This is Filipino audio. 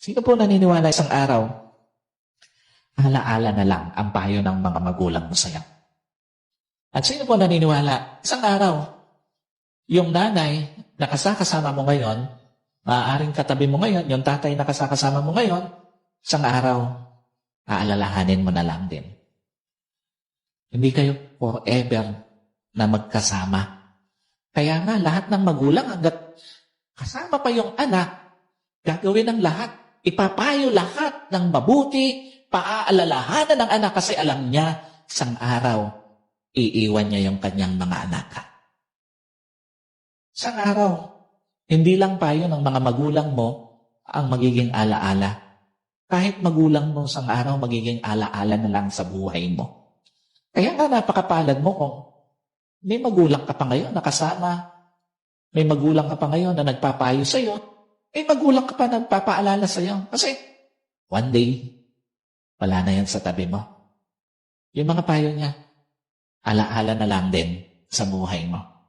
Sino po naniniwala isang araw? Alaala na lang ang payo ng mga magulang mo sa'yo. At sino po naniniwala? Isang araw, yung nanay na kasakasama mo ngayon, maaaring katabi mo ngayon, yung tatay na kasakasama mo ngayon, isang araw, aalalahanin mo na lang din. Hindi kayo forever na magkasama. Kaya nga, lahat ng magulang, hanggat kasama pa yung anak, gagawin ng lahat. Ipapayo lahat ng mabuti, paaalalahanan ng anak kasi alam niya, isang araw, iiwan niya yung kanyang mga anak. Isang araw, hindi lang payo ng mga magulang mo ang magiging alaala. Kahit magulang mo isang araw, magiging alaala na lang sa buhay mo. Kaya nga napakapalad mo kung may magulang ka pa ngayon nakasama, may magulang ka pa ngayon na nagpapayo sa'yo, may magulang ka pa na nagpapaalala sa'yo. Kasi one day, wala na yan sa tabi mo. Yung mga payo niya, alaala na lang din sa buhay mo.